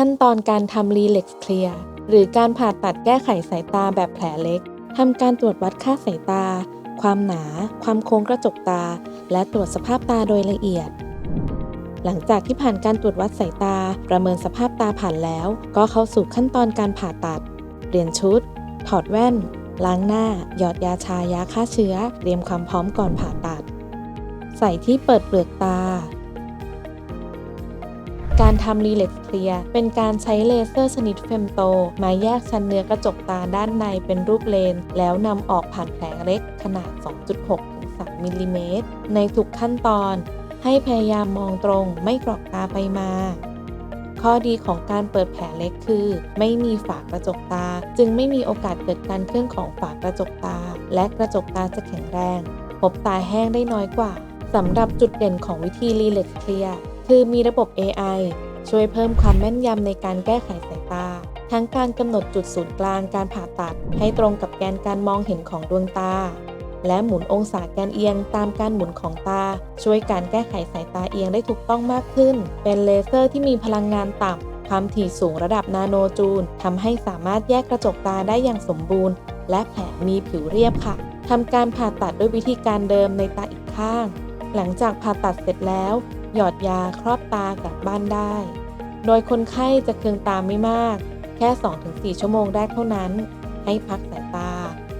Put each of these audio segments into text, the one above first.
ขั้นตอนการทำรีเล็กซ์เคลียร์หรือการผ่าตัดแก้ไขสายตาแบบแผลเล็กทำการตรวจวัดค่าสายตา ความหนา ความโค้งกระจกตา และตรวจสภาพตาโดยละเอียด หลังจากที่ผ่านการตรวจวัดสายตา ประเมินสภาพตาผ่านแล้ว ก็เข้าสู่ขั้นตอนการผ่าตัด เปลี่ยนชุด ถอดแว่น ล้างหน้า หยอดยาชายาฆ่าเชื้อ เตรียมความพร้อมก่อนผ่าตัด ใส่ที่เปิดเปลือกตา การทำรีเล็กเคลียร์เป็นการใช้เลเซอร์ชนิดเฟมโต มาแยกชั้นเนื้อกระจกตาด้านในเป็นรูปเลน แล้วนำออกผ่านแผลเล็กขนาด 2.6-3มิลลิเมตรในทุกขั้นตอน ให้พยายามมองตรงไม่กรอกตาไปมา ข้อดีของการเปิดแผลเล็กคือ ไม่มีฝากระจกตา จึงไม่มีโอกาสเกิดการเคลื่อนของฝากระจกตา และกระจกตาจะแข็งแรงพบตาแห้งได้น้อยกว่าสำหรับจุดเด่นของวิธีรีเล็กเคลียร์ คือมีระบบ AI ช่วยเพิ่มความแม่นยำในการแก้ไขสายตา ทั้งการกำหนดจุดศูนย์กลางการผ่าตัด ให้ตรงกับแกนการมองเห็นของดวงตา และหมุนองศาแกนเอียงตามการหมุนของตา ช่วยการแก้ไขสายตาเอียงได้ถูกต้องมากขึ้น เป็นเลเซอร์ที่มีพลังงานต่ำความถี่สูงระดับนาโนจูลทำให้สามารถแยกกระจกตาได้อย่างสมบูรณ์ และแผลมีผิวเรียบค่ะทำการผ่าตัดด้วยวิธีการเดิมในตาอีกข้าง หลังจากผ่าตัดเสร็จแล้ว หยอดยาครอบตากลับบ้านได้ โดยคนไข้จะเคืองตาไม่มาก แค่ 2-4 ชั่วโมงแรกเท่านั้น ให้พักสายตา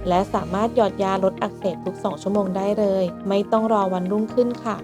และสามารถหยอดยาลดอักเสบทุก 2 ชั่วโมงได้เลย ไม่ต้องรอวันรุ่งขึ้นค่ะ